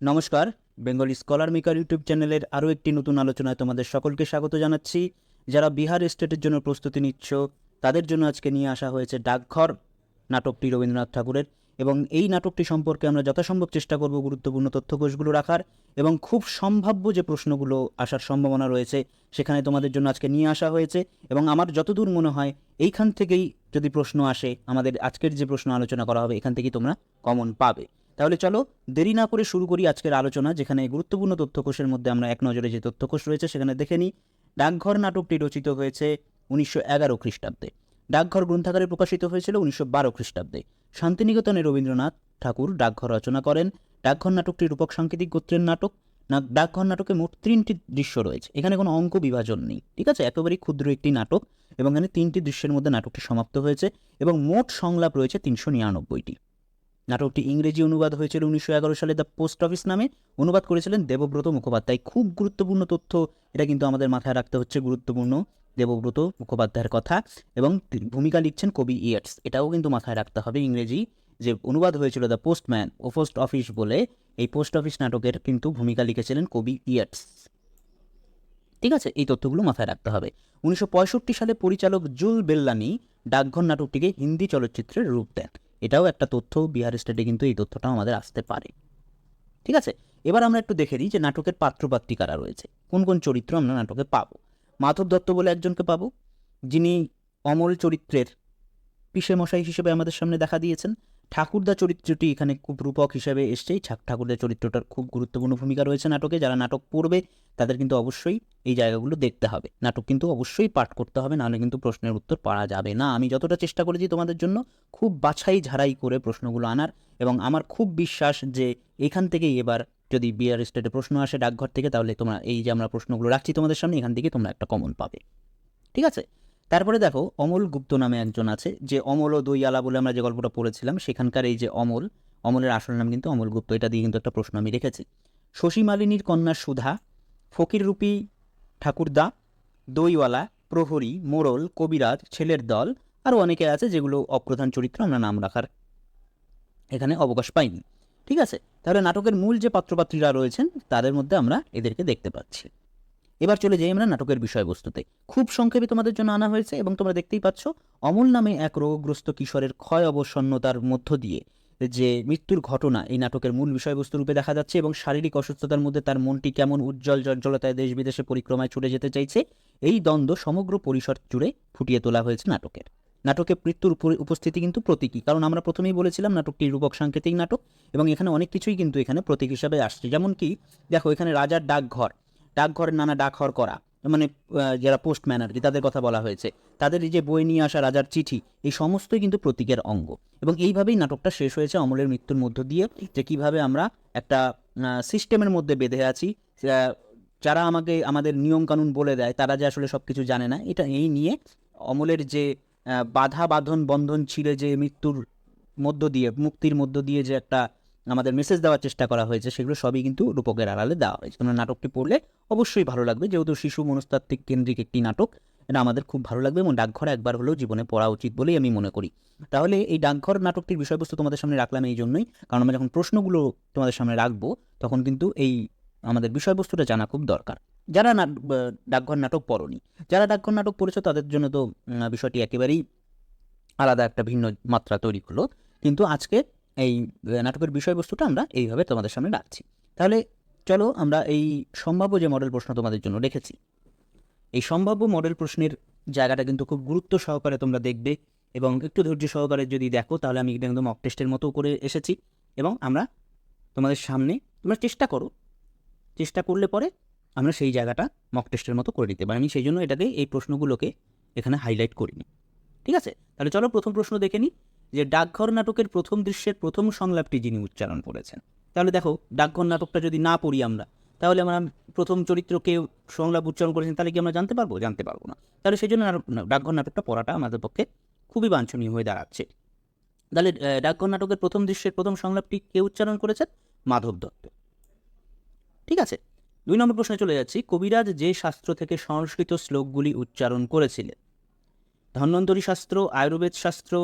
নমস্কার, Bengali scholar maker YouTube চ্যানেলের আরও একটি নতুন আলোচনায় তোমাদের সকলকে স্বাগত জানাচ্ছি। যারা বিহার স্টেটের জন্য প্রস্তুতি নিচ্ছ, তাদের জন্য আজকে নিয়ে আসা হয়েছে ডাকঘর, নাটকটি রবীন্দ্রনাথ ঠাকুরের। এবং এই নাটকটি সম্পর্কে আমরা যথাসম্ভব চেষ্টা করব গুরুত্বপূর্ণ তথ্যকোষগুলো রাখার এবং খুব সম্ভাব্য যে প্রশ্নগুলো আসার সম্ভাবনা রয়েছে, সেখানে তোমাদের জন্য আজকে নিয়ে আসা হয়েছে। এবং আমার যতদূর মনে হয়, এইখান থেকেই যদি প্রশ্ন আসে, আমাদের আজকের যে প্রশ্ন আলোচনা করা হবে, এখান থেকেই তোমরা কমন পাবে। তাহলে চলো দেরি না করে শুরু করি আজকের আলোচনা, যেখানে গুরুত্বপূর্ণ তথ্যকোষের মধ্যে আমরা এক নজরে যে তথ্যকোষ রয়েছে সেখানে দেখে নিই। ডাকঘর নাটকটি রচিত হয়েছে উনিশশো এগারো খ্রিস্টাব্দে। ডাকঘর গ্রন্থাগারে প্রকাশিত হয়েছিল উনিশশো বারো খ্রিস্টাব্দে। শান্তিনিকেতনে রবীন্দ্রনাথ ঠাকুর ডাকঘর রচনা করেন। ডাকঘর নাটকটি রূপক সাংকেতিক গোত্রের নাটক। না, ডাকঘর নাটকে মোট তিনটি দৃশ্য রয়েছে। এখানে কোনো অঙ্ক বিভাজন নেই, ঠিক আছে? একেবারেই ক্ষুদ্র একটি নাটক এবং এখানে তিনটি দৃশ্যের মধ্যে নাটকটি সমাপ্ত হয়েছে এবং মোট সংলাপ রয়েছে তিনশো নিরানব্বইটি। নাটকটি ইংরেজি অনুবাদ হয়েছিল উনিশশো এগারো সালে দ্য পোস্ট অফিস নামে। অনুবাদ করেছিলেন দেবব্রত মুখোপাধ্যায়। খুব গুরুত্বপূর্ণ তথ্য এটা কিন্তু আমাদের মাথায় রাখতে হচ্ছে, গুরুত্বপূর্ণ দেবব্রত মুখোপাধ্যায়ের কথা। এবং ভূমিকা লিখছেন কবি ইয়েটস এটাও কিন্তু মাথায় রাখতে হবে ইংরেজি। যে অনুবাদ হয়েছিল দ্য পোস্টম্যান ও পোস্ট অফিস বলে, এই পোস্ট অফিস নাটকের কিন্তু ভূমিকা লিখেছিলেন কবি ইয়েটস ঠিক আছে, এই তথ্যগুলো মাথায় রাখতে হবে। উনিশশো পঁয়ষট্টি সালে পরিচালক জুল বেল্লানি ডাকঘর নাটকটিকে হিন্দি চলচ্চিত্রের রূপ দেন। এটাও একটা তথ্য বিহার স্টেটে কিন্তু এই তথ্যটাও আমাদের আসতে পারে। ঠিক আছে? এবার আমরা একটু দেখে দিই যে নাটকের পাত্রপাত্রী কারা রয়েছে। কোন কোন চরিত্র আমরা নাটকে পাবো? মাধব দত্ত বলে একজনকে পাবো, যিনি অমল চরিত্রের পিসে মশাই হিসেবে আমাদের সামনে দেখা দিয়েছেন। ঠাকুরদা চরিত্রটি এখানে খুব রূপক হিসেবে এসছেই ঠাক- ঠাকুরদা চরিত্রটার খুব গুরুত্বপূর্ণ ভূমিকা রয়েছে নাটকে। যারা নাটক পড়বে, তাদের কিন্তু অবশ্যই এই জায়গাগুলো দেখতে হবে। নাটক কিন্তু অবশ্যই পাঠ করতে হবে, নাহলে কিন্তু প্রশ্নের উত্তর পাওয়া যাবে না। আমি যতটা চেষ্টা করেছি তোমাদের জন্য খুব বাছাই ঝাড়াই করে প্রশ্নগুলো আনার এবং আমার খুব বিশ্বাস যে এখান থেকেই এবার যদি বিআর স্টেটে প্রশ্ন আসে ডাকঘর থেকে, তাহলে তোমরা এই যে আমরা প্রশ্নগুলো রাখছি তোমাদের সামনে, এখান থেকে তোমরা একটা কমন পাবে। ঠিক আছে? তারপরে দেখো, অমল গুপ্ত নামে একজন আছে, যে অমল ও দইয়ালা বলে আমরা যে গল্পটা পড়েছিলাম, সেখানকার এই যে অমল, অমলের আসল নাম কিন্তু অমল গুপ্ত। এটা দিয়ে কিন্তু একটা প্রশ্ন আমি রেখেছি। শশী মালিনীর কন্যা সুধা ফকিররূপী ঠাকুরদা, দইওয়ালা, প্রহরী মোড়ল কবিরাজ, ছেলের দল আরও অনেকে আছে যেগুলো অপ্রধান চরিত্র আমরা নাম রাখার এখানে অবকাশ পাইনি। ঠিক আছে? তাহলে নাটকের মূল যে পাত্রপাত্রীরা রয়েছেন, তাদের মধ্যে আমরা এদেরকে দেখতে পাচ্ছি। এবার চলে যাই আমরা নাটকের বিষয়বস্তুতে। খুব সংক্ষেপে তোমাদের জন্য আনা হয়েছে এবং তোমরা দেখতেই পাচ্ছ, অমল নামে এক রোগগ্রস্ত কিশোরের ক্ষয় অবসন্নতার মধ্য দিয়ে যে মৃত্যুর ঘটনা এই নাটকের মূল বিষয়বস্তু রূপে দেখা যাচ্ছে এবং শারীরিক অসুস্থতার মধ্যে তার মনটি কেমন উজ্জ্বল জজ্জলতায় দেশ বিদেশে পরিক্রমায় ছুটে যেতে চাইছে, এই দ্বন্দ্ব সমগ্র পরিসর জুড়ে ফুটিয়ে তোলা হয়েছে নাটকের। নাটকে মৃত্যুর উপস্থিতি কিন্তু প্রতীকী, কারণ আমরা প্রথমেই বলেছিলাম নাটকটি রূপক সাংকেতিক নাটক এবং এখানে অনেক কিছুই কিন্তু এখানে প্রতীক হিসাবে আসছে। যেমন কি, দেখো এখানে রাজার ডাকঘর, ডাকঘরের নানা ডাকঘর করা। মানে যারা পোস্টম্যান আর কি তাদের কথা বলা হয়েছে, তাদের এই যে বই নিয়ে আসা রাজার চিঠি, এই সমস্তই কিন্তু প্রতীকের অঙ্গ। এবং এইভাবেই নাটকটা শেষ হয়েছে অমলের মৃত্যুর মধ্য দিয়ে, যে কীভাবে আমরা একটা সিস্টেমের মধ্যে বেঁধে আছি যারা আমাকে, আমাদের নিয়মকানুন বলে দেয়, তারা যে আসলে সব কিছু জানে না, এটা এই নিয়ে অমলের যে বাধা বাঁধন বন্ধন ছিঁড়ে যে মৃত্যুর মধ্য দিয়ে, মুক্তির মধ্য দিয়ে যে একটা আমাদের মেসেজ দেওয়ার চেষ্টা করা হয়েছে, সেগুলো সবই কিন্তু রূপকের আড়ালে দেওয়া হয়েছে। তোমরা নাটকটি পড়লে অবশ্যই ভালো লাগবে। যেহেতু শিশু মনস্তাত্ত্বিক কেন্দ্রিক একটি নাটক, এটা আমাদের খুব ভালো লাগবে এবং ডাকঘর একবার হলেও জীবনে পড়া উচিত বলেই আমি মনে করি। তাহলে এই ডাকঘর নাটকটির বিষয়বস্তু তোমাদের সামনে রাখলাম এই জন্যই, কারণ আমরা যখন প্রশ্নগুলো তোমাদের সামনে রাখব, তখন কিন্তু এই আমাদের বিষয়বস্তুটা জানা খুব দরকার। যারা ডাকঘর নাটক পড়নি, যারা ডাকঘর নাটক পড়েছো তাদের জন্য তো বিষয়টি একেবারেই আলাদা একটা ভিন্ন মাত্রা তৈরি হলো। কিন্তু আজকে এই নাটকের বিষয়বস্তুটা আমরা এইভাবে তোমাদের সামনে রাখছি। তাহলে চলো আমরা এই সম্ভাব্য যে মডেল প্রশ্ন তোমাদের জন্য রেখেছি। এই সম্ভাব্য মডেল প্রশ্নের জায়গাটা কিন্তু খুব গুরুত্ব সহকারে তোমরা দেখবে এবং একটু ধৈর্য সহকারে যদি দেখো তাহলে আমি একদম মক টেস্টের মতো করে এসেছি এবং আমরা তোমাদের সামনে তোমরা চেষ্টা করো। চেষ্টা করলে পরে আমরা সেই জায়গাটা মক টেস্টের মতো করে দিতে পারি। আমি সেই জন্য এটাকে এই প্রশ্নগুলোকে এখানে হাইলাইট করিনি। ঠিক আছে? তাহলে চলো প্রথম প্রশ্ন দেখে নিই। যে ডাকঘর নাটকের প্রথম দৃশ্যের প্রথম সংলাপটি যিনি উচ্চারণ করেছেন। তাহলে দেখো, ডাকঘর নাটকটা যদি না পড়ি আমরা, তাহলে আমরা প্রথম চরিত্রকে সংলাপ উচ্চারণ করেছেন তাহলে কি আমরা জানতে পারব? জানতে পারব না। তাহলে সেই জন্য ডাকঘর নাটকটা পড়াটা আমাদের পক্ষে খুবই বাঞ্ছনীয় হয়ে দাঁড়াচ্ছে। তাহলে ডাকঘর নাটকের প্রথম দৃশ্যের প্রথম সংলাপটি কে উচ্চারণ করেছেন? মাধব দত্ত। ঠিক আছে? দুই নম্বর প্রশ্নে চলে যাচ্ছি। কবিরাজ যে শাস্ত্র থেকে সংস্কৃত শ্লোকগুলি উচ্চারণ করেছিলেন ধন্বন্তরী শাস্ত্র আয়ুর্বেদ শাস্ত্র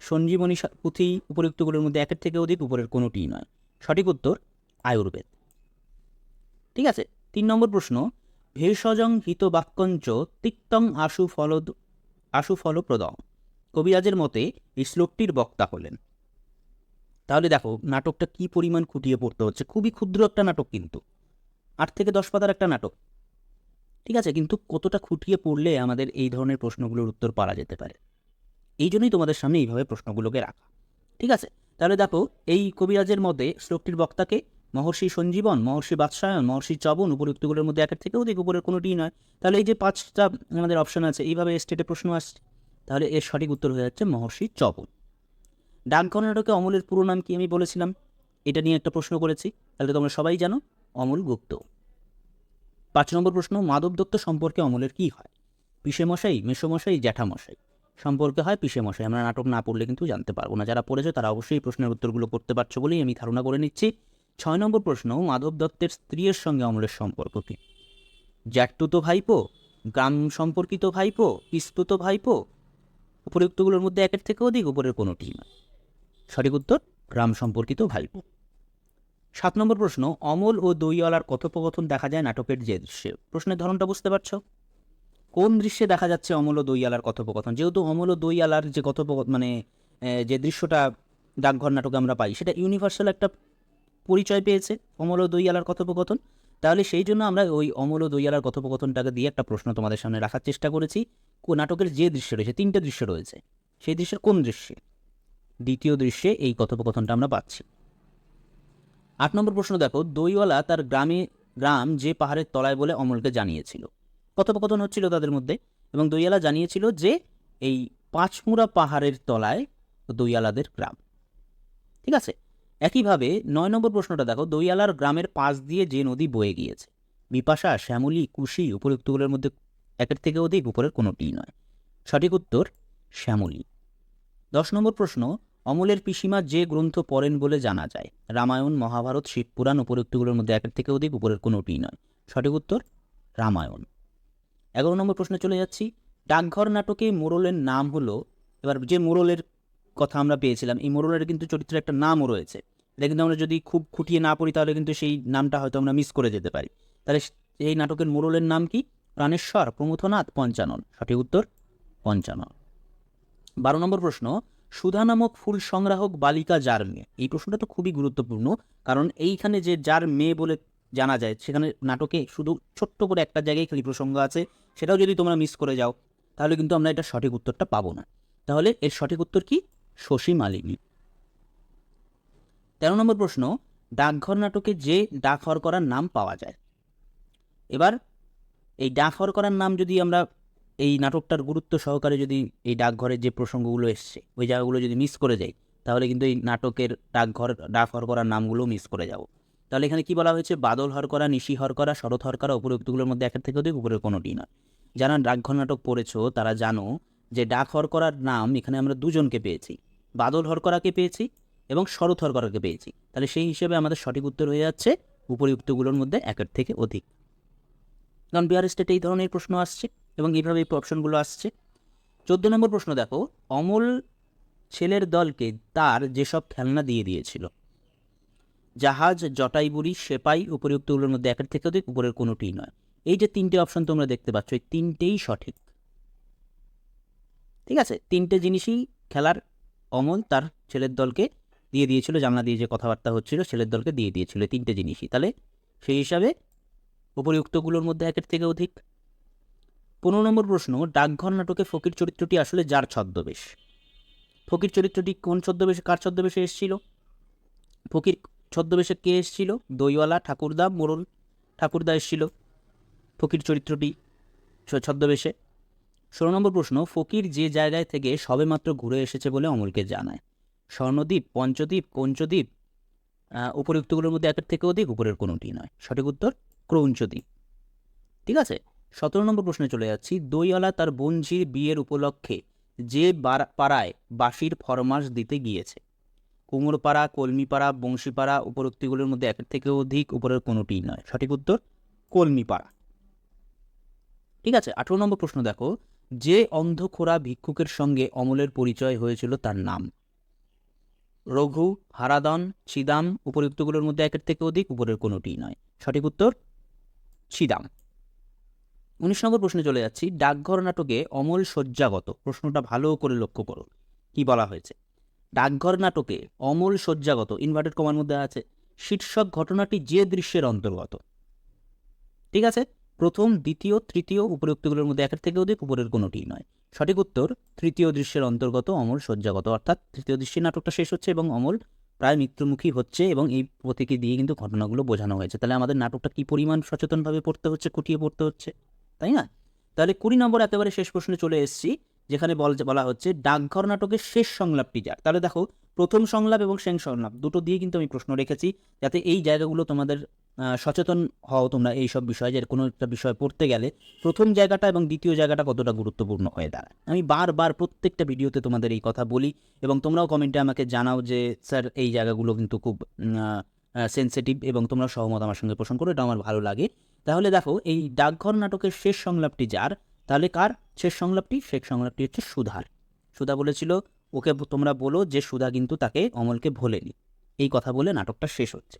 সঞ্জীবনী পুঁথি উপরুক্তগুলোর মধ্যে একের থেকে অধিক উপরের কোনোটিই নয়। সঠিক উত্তর, আয়ুর্বেদ। ঠিক আছে, তিন নম্বর প্রশ্ন, ভেষজং হিত বাক্যঞ্চ তিক্তং আশু ফল আশু ফলপ্রদং। কবিরাজের মতে এই শ্লোকটির বক্তা হলেন। তাহলে দেখো, নাটকটা কি পরিমাণ খুঁটিয়ে পড়তে হচ্ছে? খুবই ক্ষুদ্র একটা নাটক কিন্তু। আট থেকে দশ পাতার একটা নাটক। ঠিক আছে, কিন্তু কতটা খুঁটিয়ে পড়লে আমাদের এই ধরনের প্রশ্নগুলোর উত্তর পারা যেতে পারে? এই জন্যই তোমাদের সামনে এইভাবে প্রশ্নগুলোকে রাখা। ঠিক আছে? তাহলে দেখো, এই কবিরাজের মধ্যে শ্লোকটির বক্তাকে মহর্ষি সঞ্জীবন, মহর্ষি বাৎসায়ন মহর্ষি চবন উপযুক্তগুলোর মধ্যে একের থেকে অধিক উপরের কোনোটিই নয়। তাহলে এই যে পাঁচটা আমাদের অপশন আছে, এইভাবে স্টেটে প্রশ্ন আসছে। তাহলে এর সঠিক উত্তর হয়ে যাচ্ছে মহর্ষি চবন। ডাক কর্ণাটকে অমলের পুরো নাম কি আমি বলেছিলাম? এটা নিয়ে একটা প্রশ্ন করেছি। তাহলে তোমরা সবাই জানো, অমল গুপ্ত। পাঁচ নম্বর প্রশ্ন মাধব দত্ত সম্পর্কে অমলের কি হয়? পিসে মশাই মেসোমশাই, জ্যাঠামশাই। সম্পর্কে হয় পিসে মশাই। আমরা নাটক না পড়লে কিন্তু জানতে পারব না। যারা পড়েছো তারা অবশ্যই প্রশ্নের উত্তরগুলো করতে পারছ বলেই আমি ধারণা করে নিচ্ছি। ছয় নম্বর প্রশ্ন, মাধব দত্তের স্ত্রীর সঙ্গে অমলের সম্পর্ক কি? জ্যাঠতুতো ভাইপো? গ্রাম সম্পর্কিত ভাইপো? পিস্তুত ভাইপো? উপরুক্তগুলোর মধ্যে একের থেকে অধিক, উপরের কোনোটি নয় সঠিক উত্তর, গ্রাম সম্পর্কিত ভাইপো। সাত নম্বর প্রশ্ন, অমল ও দইওয়ালার কথোপকথন দেখা যায় নাটকের যে দৃশ্যে। প্রশ্নের ধরনটা বুঝতে পারছ? কোন দৃশ্যে দেখা যাচ্ছে অমল দইয়ালার কথোপকথন? যেহেতু অমল ও দইয়ালার যে কথোপকথন মানে যে দৃশ্যটা ডাকঘর নাটকে আমরা পাই, সেটা ইউনিভার্সাল একটা পরিচয় পেয়েছে অমল দইয়ালার কথোপকথন। তাহলে সেই জন্য আমরা ওই অমল দইয়ালার কথোপকথনটাকে দিয়ে একটা প্রশ্ন তোমাদের সামনে রাখার চেষ্টা করেছি। নাটকের যে দৃশ্য রয়েছে, তিনটে দৃশ্য রয়েছে। সেই দৃশ্যের কোন দৃশ্যে? দ্বিতীয় দৃশ্যে এই কথোপকথনটা আমরা পাচ্ছি। আট নম্বর প্রশ্ন দেখো, দইওয়ালা তার গ্রামে, গ্রাম যে পাহাড়ের তলায় বলে অমলকে জানিয়েছিল। কথোপকথন হচ্ছিল তাদের মধ্যে এবং দইয়ালা জানিয়েছিল যে এই পাঁচমুড়া পাহাড়ের তলায় দইয়ালাদের গ্রাম। ঠিক আছে? একইভাবে নয় নম্বর প্রশ্নটা দেখো, দইয়ালার গ্রামের পাশ দিয়ে যে নদী বয়ে গিয়েছে, বিপাশা, শ্যামলী, কুশি উপযুক্তগুলোর মধ্যে একের থেকে অধিক উপরের কোনোটিই নয়। সঠিক উত্তর, শ্যামলী। দশ নম্বর প্রশ্ন, অমলের পিসিমা যে গ্রন্থ পড়েন বলে জানা যায়, রামায়ণ, মহাভারত, শিবপুরাণ উপযুক্তগুলোর মধ্যে একের থেকে অধিক উপরের কোনোটিই নয়। সঠিক উত্তর, রামায়ণ। এগারো নম্বর প্রশ্নে চলে যাচ্ছি। ডাকঘর নাটকে মোড়লের নাম হলো, এবার যে মোরলের কথা আমরা পেয়েছিলাম, এই মোড়লের কিন্তু চরিত্রের একটা নামও রয়েছে। এটা কিন্তু আমরা যদি খুব খুঁটিয়ে না পড়ি, তাহলে কিন্তু সেই নামটা হয়তো আমরা মিস করে যেতে পারি। তাহলে এই নাটকের মোড়লের নাম কি? প্রাণেশ্বর প্রমথনাথ, পঞ্চানন। সঠিক উত্তর, পঞ্চানন। বারো নম্বর প্রশ্ন, সুধা নামক ফুল সংগ্রাহক বালিকা যার মেয়ে? এই প্রশ্নটা তো খুবই গুরুত্বপূর্ণ, কারণ এইখানে যে যার মেয়ে বলে জানা যায়। সেখানে নাটকে শুধু ছোট্ট করে একটা জায়গায় খালি প্রসঙ্গ আছে, সেটাও যদি তোমরা মিস করে যাও, তাহলে কিন্তু আমরা এটা সঠিক উত্তরটা পাবো না। তাহলে এর সঠিক উত্তর কি? শশী মালিনী। তেরো নম্বর প্রশ্ন, ডাকঘর নাটকে যে ডাক হর করার নাম পাওয়া যায়। এবার এই ডাক হর করার নাম যদি আমরা এই নাটকটার গুরুত্ব সহকারে যদি এই ডাকঘরের যে প্রসঙ্গগুলো এসছে, ওই জায়গাগুলো যদি মিস করে যাই, তাহলে কিন্তু এই নাটকের ডাকঘর ডাক হর করার নামগুলো মিস করে যাব। তাহলে এখানে কি বলা হয়েছে? বাদল হর করা, নিশি হর করা, শরৎ হর করা উপরোক্তগুলোর মধ্যে একের থেকে অধিক উপরের কোনোটি নয়। যারা ডাকঘর নাটক পড়েছো, তারা জানো যে ডাক হর করার নাম এখানে আমরা দুজনকে পেয়েছি। বাদল হর করাকে পেয়েছি এবং শরৎ হর করাকে পেয়েছি। তাহলে সেই হিসেবে আমাদের সঠিক উত্তর হয়ে যাচ্ছে উপরিউক্তগুলোর মধ্যে একের থেকে অধিক। কারণ বিহার স্টেটে এই ধরনের প্রশ্ন আসছে এবং এইভাবে এই অপশনগুলো আসছে। চোদ্দ নম্বর প্রশ্ন দেখো, অমল ছেলের দলকে তার যেসব খেলনা দিয়ে দিয়েছিল জাহাজ জটাইবুড়ি সেপাই উপরিউক্তগুলোর মধ্যে একের থেকে অধিক উপরের কোনোটিই নয়। এই যে তিনটে অপশন তোমরা দেখতে পাচ্ছ, এই তিনটেই সঠিক। ঠিক আছে? তিনটে জিনিসই খেলার অমল তার ছেলের দলকে দিয়ে দিয়েছিল, জানলা দিয়ে যে কথাবার্তা হচ্ছিল, ছেলের দলকে দিয়ে দিয়েছিল তিনটে জিনিসই। তাহলে সেই হিসাবে উপরিউক্তগুলোর মধ্যে একের থেকে অধিক? পনেরো নম্বর প্রশ্ন, ডাকঘর নাটকে ফকির চরিত্রটি আসলে যার ছদ্মবেশ? ফকির চরিত্রটি কোন ছদ্মবেশে, কার ছদ্মবেশে এসেছিল? ফকির ছদ্মবেশে কে এসেছিল? দইওয়ালা ঠাকুরদা মোরল ঠাকুরদা এসেছিল। ফকির চরিত্রটি ছদ্মবেশে। ষোলো নম্বর প্রশ্ন ফকির যে জায়গায় থেকে সবেমাত্র ঘুরে এসেছে বলে অমলকে জানায়। স্বর্ণদ্বীপ পঞ্চদ্বীপ কঞ্চদ্বীপ আহ, উপরিউক্তগুলোর মধ্যে একের থেকে অধিক উপরের কোনোটি নয়। সঠিক উত্তর ক্রৌঞ্চদ্বীপ। ঠিক আছে? সতেরো নম্বর প্রশ্নে চলে যাচ্ছি। দইওয়ালা তার বোনঝির বিয়ের উপলক্ষে যে পাড়ায় বাঁশির ফরমাস দিতে গিয়েছে। কুমোরপাড়া, কলমিপাড়া, বংশীপাড়া উপরোক্তিগুলোর মধ্যে একের থেকে অধিক উপরের কোনোটিই নয়। সঠিক উত্তর, কলমিপাড়া। ঠিক আছে, আঠেরো নম্বর প্রশ্ন দেখো। যে অন্ধখোরা ভিক্ষুকের সঙ্গে অমলের পরিচয় হয়েছিল তার নাম। রঘু হারাদন ছিদাম উপযুক্তগুলোর মধ্যে একের থেকে অধিক উপরের কোনোটিই নয়। সঠিক উত্তর, ছিদাম। উনিশ নম্বর প্রশ্নে চলে যাচ্ছি। ডাকঘর নাটকে অমল শয্যাগত। প্রশ্নটা ভালো করে লক্ষ্য করো। কি বলা হয়েছে? ডাকঘর নাটকে অমল শয্যাগত ইনভার্টেড কমার মধ্যে আছে, শীর্ষক ঘটনাটি যে দৃশ্যের অন্তর্গত। ঠিক আছে? প্রথম, দ্বিতীয়, তৃতীয় উপরোক্তগুলোর মধ্যে একের থেকে অধিক উপরের কোনোটিই নয়। সঠিক উত্তর, তৃতীয় দৃশ্যের অন্তর্গত অমল শয্যাগত, অর্থাৎ তৃতীয় দৃশ্যের নাটকটা শেষ হচ্ছে এবং অমল প্রায় মৃত্যুমুখী হচ্ছে এবং এই প্রতীকে দিয়ে কিন্তু ঘটনাগুলো বোঝানো হয়েছে। তাহলে আমাদের নাটকটা কি পরিমাণ সচেতনভাবে পড়তে হচ্ছে, খুঁটিয়ে পড়তে হচ্ছে? তাই না? তাহলে কুড়ি নম্বর একেবারে শেষ প্রশ্নে চলে এসেছি। যেখানে বল বলা হচ্ছে ডাকঘর নাটকের শেষ সংলাপটি যার তাহলে দেখো, প্রথম সংলাপ এবং শেষ সংলাপ দুটো দিয়ে কিন্তু আমি প্রশ্ন রেখেছি, যাতে এই জায়গাগুলো তোমাদের সচেতন হও তোমরা এই সব বিষয়ে যে কোনো একটা বিষয় পড়তে গেলে প্রথম জায়গাটা এবং দ্বিতীয় জায়গাটা কতটা গুরুত্বপূর্ণ হয়ে দাঁড়ায়। আমি বারবার প্রত্যেকটা ভিডিওতে তোমাদের এই কথা বলি এবং তোমরাও কমেন্টে আমাকে জানাও যে, স্যার, এই জায়গাগুলো কিন্তু খুব সেন্সিটিভ এবং তোমরা সহমত আমার সঙ্গে পোষণ করো, এটা আমার ভালো লাগে। তাহলে দেখো, এই ডাকঘর নাটকের শেষ সংলাপটি যার তাহলে কার? শেষ সংলাপটি? শেষ সংলাপটি হচ্ছে সুধার। সুধা বলেছিল, ওকে তোমরা বলো যে সুধা কিন্তু তাকে অমলকে ভোলেনি। এই কথা বলে নাটকটা শেষ হচ্ছে।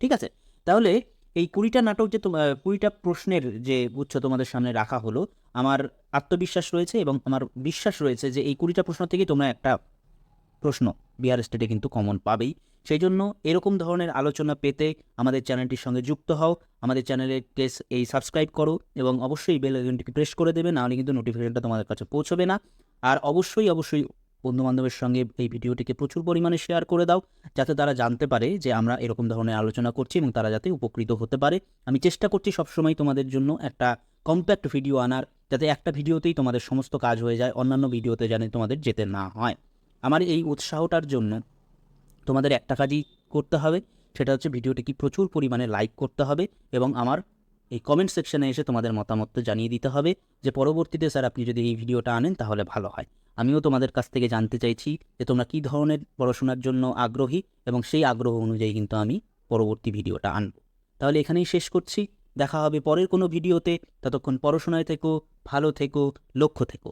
ঠিক আছে? তাহলে এই কুড়িটা নাটক যে কুড়িটা প্রশ্নের যে গুচ্ছ তোমাদের সামনে রাখা হলো, আমার আত্মবিশ্বাস রয়েছে এবং আমার বিশ্বাস রয়েছে যে এই কুড়িটা প্রশ্ন থেকেই তোমরা একটা প্রশ্ন বিহার স্টেটে কিন্তু কমন পাবেই। সেই জন্য এরকম ধরনের আলোচনা পেতে আমাদের চ্যানেলটির সঙ্গে যুক্ত হও, আমাদের চ্যানেলকে স- এই সাবস্ক্রাইব করো এবং অবশ্যই বেল আইকনটিকে প্রেস করে দেবে, নাহলে কিন্তু নোটিফিকেশনটা তোমাদের কাছে পৌঁছবে না। আর অবশ্যই অবশ্যই বন্ধুবান্ধবের সঙ্গে এই ভিডিওটিকে প্রচুর পরিমাণে শেয়ার করে দাও, যাতে তারা জানতে পারে যে আমরা এরকম ধরনের আলোচনা করছি এবং তারা যাতে উপকৃত হতে পারে। আমি চেষ্টা করছি সবসময় তোমাদের জন্য একটা কম্প্যাক্ট ভিডিও আনার, যাতে একটা ভিডিওতেই তোমাদের সমস্ত কাজ হয়ে যায়, অন্যান্য ভিডিওতে জানে তোমাদের যেতে না হয়। আমার এই উৎসাহটার জন্য তোমাদের একটা কাজই করতে হবে, সেটা হচ্ছে ভিডিওটিকে প্রচুর পরিমাণে লাইক করতে হবে এবং আমার এই কমেন্ট সেকশনে এসে তোমাদের মতামত জানিয়ে দিতে হবে যে পরবর্তীতে স্যার আপনি যদি এই ভিডিওটা আনেন তাহলে ভালো হয়। আমিও তোমাদের কাছ থেকে জানতে চাইছি যে তোমরা কী ধরনের পড়াশোনার জন্য আগ্রহী এবং সেই আগ্রহ অনুযায়ী কিন্তু আমি পরবর্তী ভিডিওটা আনব। তাহলে এখানেই শেষ করছি, দেখা হবে পরের কোনো ভিডিওতে, ততক্ষণ পড়াশোনায় থেকো, ভালো থেকো, লক্ষ্য থেকো।